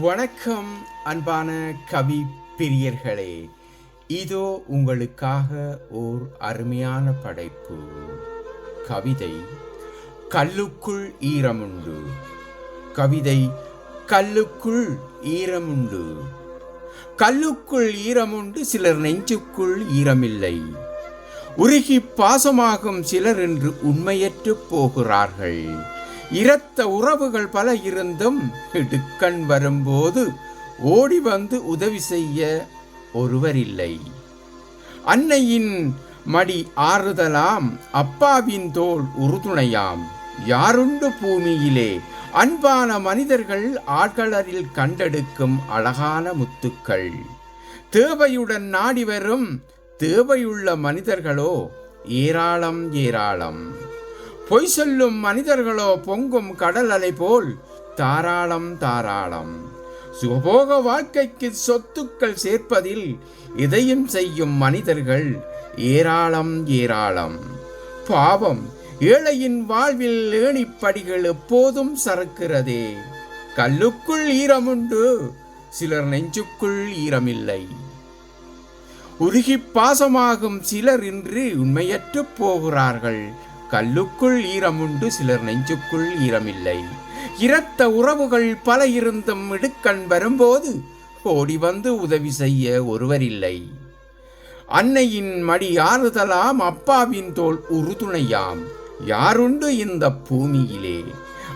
வணக்கம் அன்பான கவி பிரியர்களே. இதோ உங்களுக்காக ஓர் அருமையான படைப்பு. கவிதை கல்லுக்குள் ஈரமுண்டு கவிதை கல்லுக்குள் ஈரமுண்டு கல்லுக்குள் ஈரமுண்டு சிலர் நெஞ்சுக்குள் ஈரமில்லை உருகி பாசமாகும் சிலர் என்று உண்மையற்று போகிறார்கள் இரத்த உறவுகள் பல இருந்தும் இடுக்கண் வரும்போது ஓடி வந்து உதவி செய்ய ஒருவரில்லை அன்னையின் மடி ஆறுதலாம் அப்பாவின் தோல் உறுதுணையாம். யாருண்டு பூமியிலே? அன்பான மனிதர்கள் ஆட்களரில் கண்டெடுக்கும் அழகான முத்துக்கள். தேவையுடன் நாடி வரும் தேவையுள்ள மனிதர்களோ ஏராளம் ஏராளம். பொய் சொல்லும் மனிதர்களோ பொங்கும் கடல் அலை போல். தாராளம் தாராளம். சுகபோக வாழ்க்கைக்கு சொத்துக்கள் சேர்ப்பதில் இதையும் செய்யும் மனிதர்கள் ஏராளம் ஏராளம். பாவம் ஏழையின் வாழ்வில் ஏணிப்படிகள் எப்போதும் சறுக்கிறதே. கல்லுக்குள் ஈரமுண்டு சிலர் நெஞ்சுக்குள் ஈரமில்லை. உருகி பாசமாகும் சிலர் இன்று உண்மையற்று போகிறார்கள். கல்லுக்குள் ஈரமுண்டு சிலர் நெஞ்சுக்குள் ஈரமில்லை. இரத்த உறவுகள் பல இருந்தும் இடுக்கண் வரும்போது ஓடி வந்து உதவி செய்ய ஒருவரில்லை. அன்னையின் மடி ஆறுதலாம் அப்பாவின் தோல் உறுதுணையாம். யாருண்டு இந்த பூமியிலே?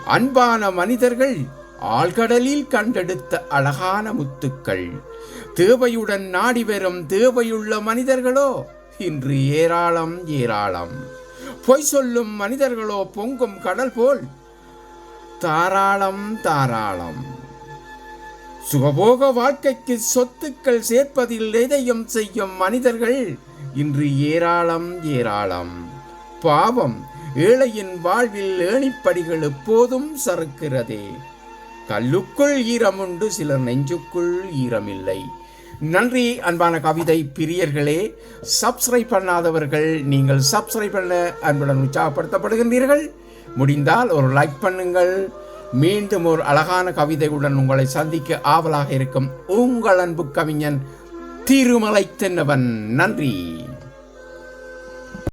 அன்பான மனிதர்கள் ஆழ்கடலில் கண்டெடுத்த அழகான முத்துக்கள். தேவையுடன் நாடி வரும் தேவையுள்ள மனிதர்களோ? இன்று ஏராளம் ஏராளம். பொய் சொல்லும் மனிதர்களோ பொங்கும் கடல் போல். தாராளம் தாராளம். சுகபோக வாழ்க்கைக்கு சொத்துக்கள் சேர்ப்பதில் எதையும் செய்யும் மனிதர்கள் இன்று ஏராளம் ஏராளம். பாவம் ஏழையின் வாழ்வில் ஏணிப்படிகள் எப்போதும் சறுக்கிறதே. கல்லுக்குள் ஈரமுண்டு சிலர் நெஞ்சுக்குள் ஈரமில்லை. நன்றி அன்பான கவிதை பிரியர்களே. சப்ஸ்கிரைப் பண்ணாதவர்கள் நீங்கள் சப்ஸ்கிரைப் பண்ண அன்புடன் உற்சாகப்படுத்தப்படுகின்றீர்கள். முடிந்தால் ஒரு லைக் பண்ணுங்கள். மீண்டும் ஒரு அழகான கவிதையுடன் உங்களை சந்திக்க ஆவலாக இருக்கும் உங்கள் அன்பு கவிஞன் திருமலை தென்னவன் நன்றி.